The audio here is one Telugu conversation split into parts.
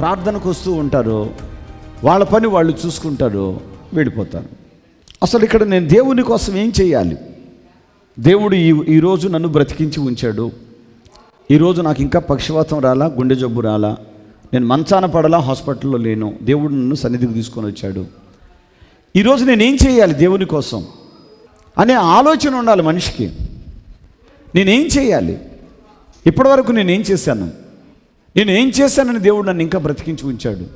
ప్రార్థనకు వస్తూ ఉంటారు. వాళ్ళ పని వాళ్ళు చూసుకుంటారు వెళ్ళిపోతారు అసలు ఇక్కడ నేను దేవుని కోసం ఏం చేయాలి? దేవుడు ఈ ఈరోజు నన్ను బ్రతికించి ఉంచాడు. ఈరోజు నాకు ఇంకా పక్షవాతం రాలా గుండె జబ్బు రాలా. నేను మంచాన పడలా హాస్పిటల్లో లేను. దేవుడు నన్ను సన్నిధికి తీసుకొని వచ్చాడు. ఈరోజు నేనేం చేయాలి దేవుని కోసం? అనే ఆలోచన ఉండాలి మనిషికి. నేనేం చేయాలి? ఇప్పటివరకు నేనేం చేశాను? నేను ఏం చేశానని దేవుడు నన్ను ఇంకా బ్రతికించి ఉంచాడు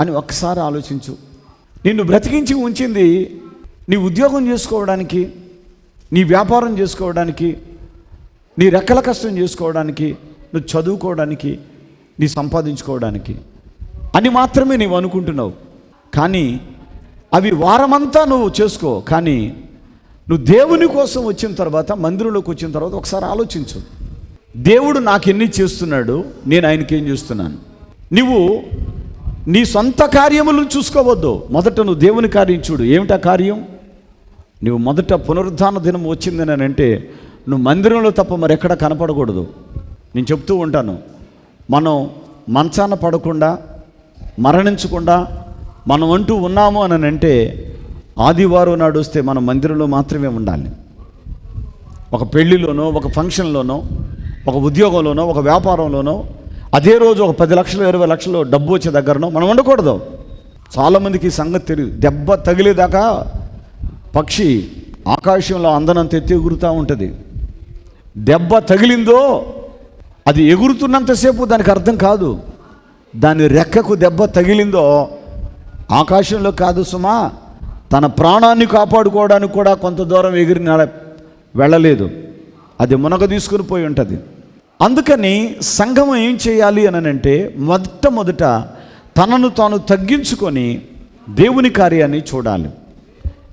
అని ఒక్కసారి ఆలోచించు. నిన్ను బ్రతికించి ఉంచింది నీ ఉద్యోగం చేసుకోవడానికి నీ వ్యాపారం చేసుకోవడానికి నీ రెక్కల కష్టం చేసుకోవడానికి నువ్వు చదువుకోవడానికి నీ సంపాదించుకోవడానికి అని మాత్రమే నీవు అనుకుంటున్నావు. కానీ అవి వారమంతా నువ్వు చేసుకో. కానీ నువ్వు దేవుని కోసం వచ్చిన తర్వాత మందిరంలోకి వచ్చిన తర్వాత ఒకసారి ఆలోచించు. దేవుడు నాకు ఎన్ని చేస్తున్నాడు నేను ఆయనకి ఏం చేస్తున్నాను? నువ్వు నీ సొంత కార్యములను చూసుకోవద్దు. మొదట నువ్వు దేవుని కార్యం చూడు. ఏమిటా కార్యం? నువ్వు మొదట పునరుద్ధాన దినం వచ్చిందని అంటే నువ్వు మందిరంలో తప్ప మరెక్కడ కనపడకూడదు. నేను చెప్తూ ఉంటాను. మనం మంచాన పడకుండా మరణించకుండా మనం అంటూ ఉన్నాము అని అంటే ఆదివారం నాడు వస్తే మనం మందిరంలో మాత్రమే ఉండాలి. ఒక పెళ్ళిలోనో ఒక ఫంక్షన్లోనో ఒక ఉద్యోగంలోనో ఒక వ్యాపారంలోనో అదే రోజు ఒక పది లక్షలు ఇరవై లక్షలు డబ్బు వచ్చే దగ్గరనో మనం ఉండకూడదు. చాలామందికి ఈ సంగతి తెలియదు దెబ్బ తగిలేదాకా పక్షి ఆకాశంలో అందనంత ఎత్తి ఎగురుతూ ఉంటుంది. దెబ్బ తగిలిందో అది ఎగురుతున్నంతసేపు దానికి అర్థం కాదు. దాని రెక్కకు దెబ్బ తగిలిందో ఆకాశంలో కాదు సుమా తన ప్రాణాన్ని కాపాడుకోవడానికి కూడా కొంత దూరం ఎగిరిన వెళ్ళలేదు. అది మునగ తీసుకుని పోయి ఉంటుంది. అందుకని సంఘం ఏం చేయాలి అని అంటే మొట్టమొదట తనను తాను తగ్గించుకొని దేవుని కార్యాన్ని చూడాలి.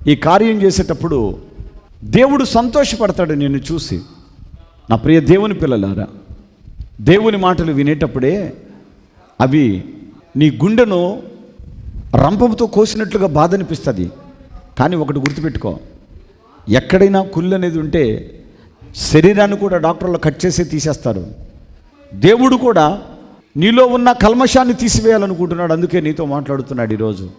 ఈ కార్యం చేసేటప్పుడు దేవుడు సంతోషపడతాడు నిన్ను చూసి. నా ప్రియ దేవుని పిల్లలారా దేవుని మాటలు వినేటప్పుడే అవి నీ గుండెను రంపంతో కోసినట్లుగా బాధ అనిపిస్తుంది కానీ ఒకటి గుర్తుపెట్టుకో ఎక్కడైనా కుళ్ళు అనేది ఉంటే శరీరాన్ని కూడా డాక్టర్లు కట్ చేసి తీసేస్తారు. దేవుడు కూడా నీలో ఉన్న కల్మషాన్ని తీసివేయాలనుకుంటున్నాడు. అందుకే నీతో మాట్లాడుతున్నాడు ఈరోజు.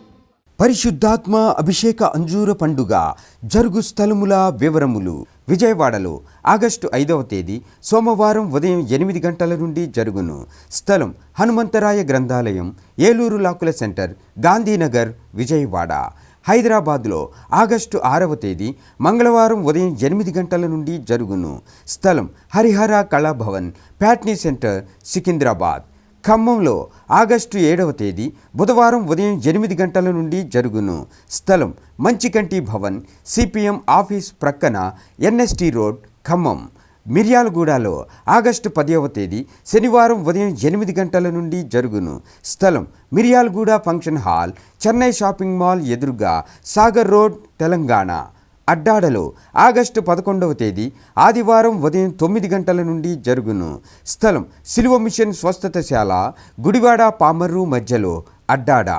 పరిశుద్ధాత్మ అభిషేక అంజూర పండుగ జరుగు స్థలముల వివరములు విజయవాడలో ఆగస్టు ఐదవ తేదీ సోమవారం ఉదయం ఎనిమిది గంటల నుండి జరుగును. స్థలం హనుమంతరాయ గ్రంథాలయం ఏలూరు లాకుల సెంటర్ గాంధీనగర్ విజయవాడ. హైదరాబాద్లో ఆగస్టు ఆరవ తేదీ మంగళవారం ఉదయం ఎనిమిది గంటల నుండి జరుగును. స్థలం హరిహర కళాభవన్ ప్యాట్నీ సెంటర్ సికింద్రాబాద్. ఖమ్మంలో ఆగస్టు ఏడవ తేదీ బుధవారం ఉదయం ఎనిమిది గంటల నుండి జరుగును. స్థలం మంచికంటి భవన్ సిపిఎం ఆఫీస్ ప్రక్కన ఎన్ఎస్టి రోడ్ ఖమ్మం. మిర్యాలగూడలో ఆగస్టు పదవ తేదీ శనివారం ఉదయం ఎనిమిది గంటల నుండి జరుగును. స్థలం Miryalaguda function hall Chennai shopping mall ఎదురుగా సాగర్ రోడ్ తెలంగాణ. అడ్డాడలో ఆగస్టు పదకొండవ తేదీ ఆదివారం ఉదయం తొమ్మిది గంటల నుండి జరుగును. స్థలం సిలువ మిషన్ స్వస్థతశాల గుడివాడ పామర్రు మధ్యలో అడ్డాడ.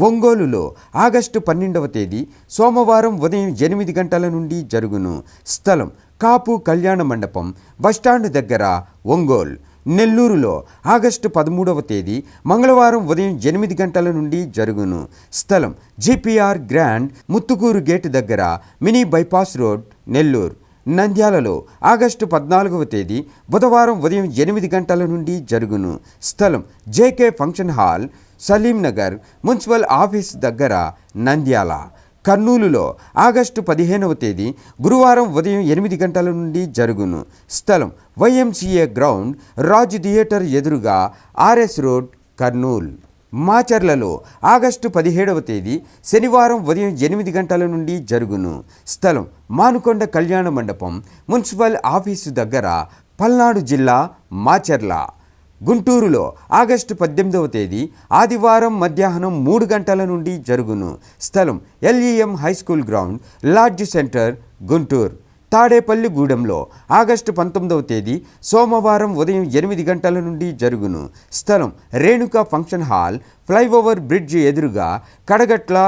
ఒంగోలులో ఆగస్టు పన్నెండవ తేదీ సోమవారం ఉదయం ఎనిమిది గంటల నుండి జరుగును. స్థలం కాపు కళ్యాణ మండపం బస్టాండ్ దగ్గర ఒంగోల్. నెల్లూరులో ఆగస్టు పదమూడవ తేదీ మంగళవారం ఉదయం ఎనిమిది గంటల నుండి జరుగును. స్థలం జిపిఆర్ గ్రాండ్ ముత్తుకూరు గేట్ దగ్గర మినీ బైపాస్ రోడ్ నెల్లూరు. నంద్యాలలో ఆగస్టు పద్నాలుగవ తేదీ బుధవారం ఉదయం ఎనిమిది గంటల నుండి జరుగును. స్థలం JK function hall Saleemnagar municipal office దగ్గర నంద్యాల కర్నూలులో ఆగస్టు పదిహేనవ తేదీ గురువారం ఉదయం ఎనిమిది గంటల నుండి జరుగును. స్థలం వైఎంసీఏ గ్రౌండ్ రాజ్ థియేటర్ ఎదురుగా ఆర్ఎస్ రోడ్ కర్నూల్. మాచర్లలో ఆగస్టు పదిహేడవ తేదీ శనివారం ఉదయం ఎనిమిది గంటల నుండి జరుగును. స్థలం మానుకొండ కళ్యాణ మండపం మున్సిపల్ ఆఫీసు దగ్గర పల్నాడు జిల్లా మాచర్ల. గుంటూరులో ఆగస్టు పద్దెనిమిదవ తేదీ ఆదివారం మధ్యాహ్నం మూడు గంటల నుండి జరుగును. స్థలం LEM high school ground lodge centre Guntur. తాడేపల్లిగూడెంలో August పంతొమ్మిదవ తేదీ సోమవారం ఉదయం ఎనిమిది గంటల నుండి జరుగును. స్థలం Renuka function hall flyover bridge ఎదురుగా కడగట్ల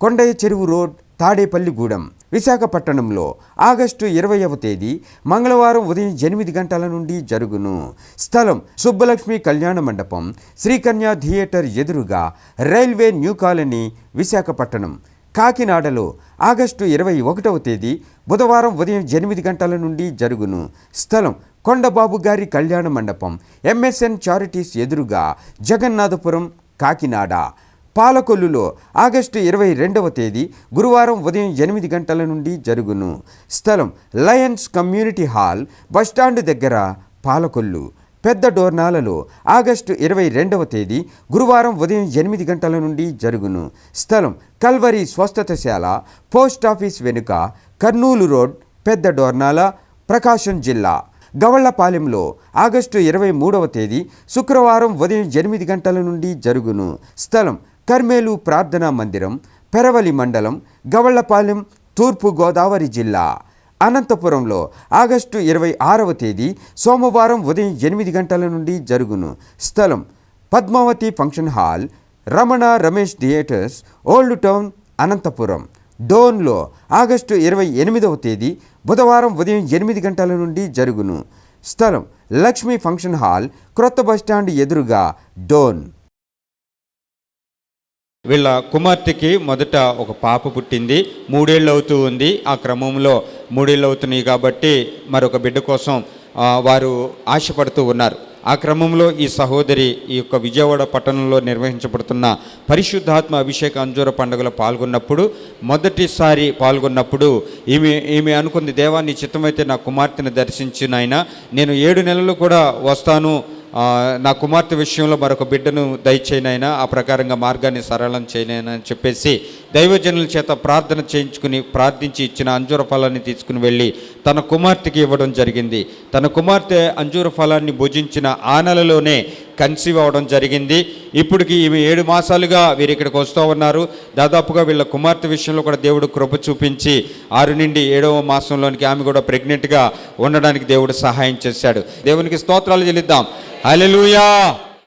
కొండయ్య చెరువు రోడ్ తాడేపల్లిగూడెం విశాఖపట్నంలో ఆగస్టు ఇరవైవ తేదీ మంగళవారం ఉదయం ఎనిమిది గంటల నుండి జరుగును. స్థలం సుబ్బలక్ష్మి కళ్యాణ మండపం శ్రీకన్య థియేటర్ ఎదురుగా రైల్వే న్యూ కాలనీ విశాఖపట్నం. కాకినాడలో ఆగస్టు ఇరవై ఒకటవ తేదీ బుధవారం ఉదయం ఎనిమిది గంటల నుండి జరుగును. స్థలం కొండబాబు గారి కళ్యాణ మండపం ఎంఎస్ఎన్ చారిటీస్ ఎదురుగా జగన్నాథపురం కాకినాడ. పాలకొల్లులో ఆగస్టు ఇరవై రెండవ తేదీ గురువారం ఉదయం ఎనిమిది గంటల నుండి జరుగును. స్థలం లయన్స్ కమ్యూనిటీ హాల్ బస్టాండ్ దగ్గర పాలకొల్లు. పెద్ద డోర్నాలలో ఆగస్టు ఇరవై రెండవ తేదీ గురువారం ఉదయం ఎనిమిది గంటల నుండి జరుగును. స్థలం కల్వరి స్వస్థతశాల పోస్ట్ ఆఫీస్ వెనుక కర్నూలు రోడ్ పెద్ద డోర్నాల ప్రకాశం జిల్లా. గవళ్ళపాలెంలో ఆగస్టు ఇరవై మూడవ తేదీ శుక్రవారం ఉదయం ఎనిమిది గంటల నుండి జరుగును. స్థలం కర్మేలు ప్రార్థనా మందిరం పెరవలి మండలం గవళ్ళపాలెం తూర్పు గోదావరి జిల్లా. అనంతపురంలో ఆగస్టు ఇరవై ఆరవ తేదీ సోమవారం ఉదయం ఎనిమిది గంటల నుండి జరుగును. స్థలం Padmavathi function hall Ramana Ramesh theatres old town Anantapur. డోన్లో August ఇరవై ఎనిమిదవ తేదీ బుధవారం ఉదయం ఎనిమిది గంటల నుండి జరుగును. స్థలం లక్ష్మీ ఫంక్షన్ హాల్ క్రొత్త బస్టాండ్ ఎదురుగా డోన్. వీళ్ళ కుమార్తెకి మొదట ఒక పాప పుట్టింది. మూడేళ్ళు అవుతూ ఉంది. ఆ క్రమంలో మూడేళ్ళు అవుతున్నాయి కాబట్టి మరొక బిడ్డ కోసం వారు ఆశపడుతూ ఉన్నారు. ఆ క్రమంలో ఈ సహోదరి ఈ యొక్క విజయవాడ పట్టణంలో నిర్వహించబడుతున్న పరిశుద్ధాత్మ అభిషేక అంజూర పండుగలో పాల్గొన్నప్పుడు మొదటిసారి పాల్గొన్నప్పుడు ఈమె ఈమె అనుకుంది దేవాన్ని చిత్తమైతే నా కుమార్తెను దర్శించిన ఆయన నేను ఏడు నెలలు కూడా వస్తాను నా కుమార్తె విషయంలో మరొక బిడ్డను దయచేయనైనా ఆ ప్రకారంగా మార్గాన్ని సరళం చేయనైనా అని చెప్పేసి దైవజనుల చేత ప్రార్థన చేయించుకుని ప్రార్థించి ఇచ్చిన అంజూర ఫలాన్ని తీసుకుని వెళ్ళి తన కుమార్తెకి ఇవ్వడం జరిగింది. తన కుమార్తె అంజూర ఫలాన్ని భుజించిన ఆ నెలలోనే కన్సీవ్ అవ్వడం జరిగింది. ఇప్పటికి ఇవి ఏడు మాసాలుగా వీరు ఇక్కడికి వస్తూ ఉన్నారు. దాదాపుగా వీళ్ళ కుమార్తె విషయంలో కూడా దేవుడు కృప చూపించి ఆరు నుండి ఏడవ మాసంలోనికి ఆమె కూడా ప్రెగ్నెంట్గా ఉండడానికి దేవుడు సహాయం చేశాడు. దేవునికి స్తోత్రాలు చెల్లిద్దాం. హల్లెలూయా